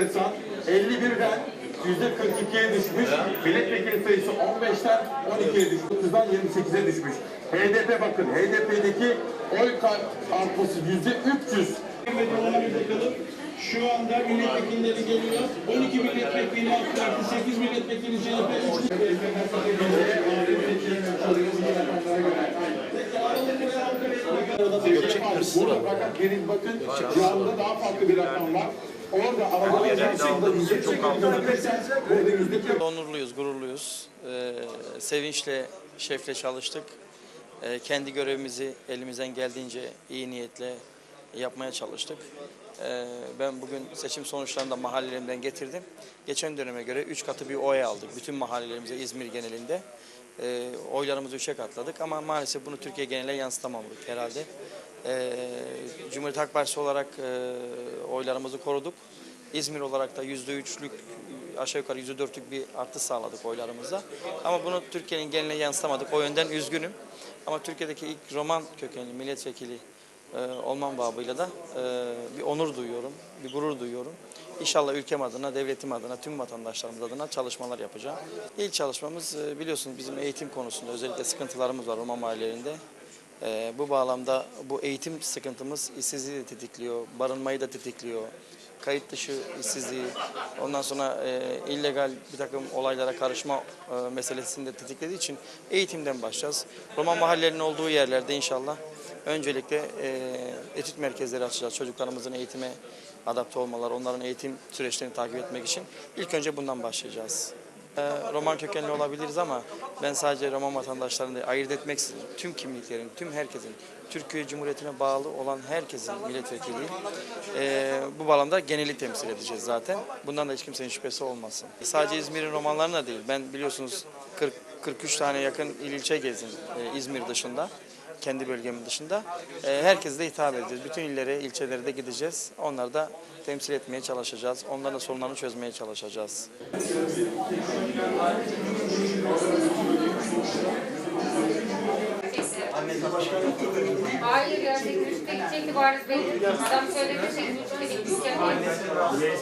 enteresan. 51'den %42'ye düşmüş. Milletvekili sayısı 15'ten 12'ye düşmüş. 9'dan 28'e düşmüş. HDP bakın. HDP'deki oy artması %300. bakalım. Şu anda milletvekilleri geliyor. 12 milletvekili AK Parti, 8 milletvekili CHP, 3 Burada bakın, gelin bakın, cihazda daha farklı bir rakam var. Orada araba ajansında yüzde çok yüzde Onurluyuz, gururluyuz. Ee, sevinçle, şefle çalıştık. Ee, kendi görevimizi elimizden geldiğince iyi niyetle yapmaya çalıştık. Ee, ben bugün seçim sonuçlarını da mahallelerimden getirdim. Geçen döneme göre 3 katı bir oy aldık bütün mahallelerimize İzmir genelinde. Ee, oylarımızı üçe katladık ama maalesef bunu Türkiye geneline yansıtamadık herhalde. Ee, Cumhuriyet Halk Partisi olarak e, oylarımızı koruduk. İzmir olarak da yüzde üçlük aşağı yukarı yüzde dörtlük bir artış sağladık oylarımızda. Ama bunu Türkiye'nin geneline yansıtamadık. O yönden üzgünüm. Ama Türkiye'deki ilk roman kökenli milletvekili e, olmam babıyla da e, bir onur duyuyorum, bir gurur duyuyorum. İnşallah ülkem adına, devletim adına, tüm vatandaşlarımız adına çalışmalar yapacağım. İlk çalışmamız e, biliyorsunuz bizim eğitim konusunda özellikle sıkıntılarımız var Roma mahallelerinde. Ee, bu bağlamda bu eğitim sıkıntımız işsizliği de tetikliyor, barınmayı da tetikliyor, kayıt dışı işsizliği, ondan sonra e, illegal bir takım olaylara karışma e, meselesini de tetiklediği için eğitimden başlayacağız. Roma mahallelerinin olduğu yerlerde inşallah öncelikle e, etüt merkezleri açacağız. Çocuklarımızın eğitime adapte olmaları, onların eğitim süreçlerini takip etmek için ilk önce bundan başlayacağız. Ee, Roman kökenli olabiliriz ama ben sadece Roman vatandaşlarını da ayırt etmeksizin tüm kimliklerin, tüm herkesin, Türkiye Cumhuriyeti'ne bağlı olan herkesin milletvekili ee, bu bağlamda geneli temsil edeceğiz zaten. Bundan da hiç kimsenin şüphesi olmasın. Sadece İzmir'in romanlarına değil. Ben biliyorsunuz 40 43 tane yakın il ilçe gezdim ee, İzmir dışında kendi bölgemin dışında. Ee, herkese de hitap edeceğiz. Bütün illere, ilçelere de gideceğiz. Onları da temsil etmeye çalışacağız. Onların sorunlarını çözmeye çalışacağız. Hayır ya 83'te gidecekti bari belli. Adam söylemiş 83'te gidecekti.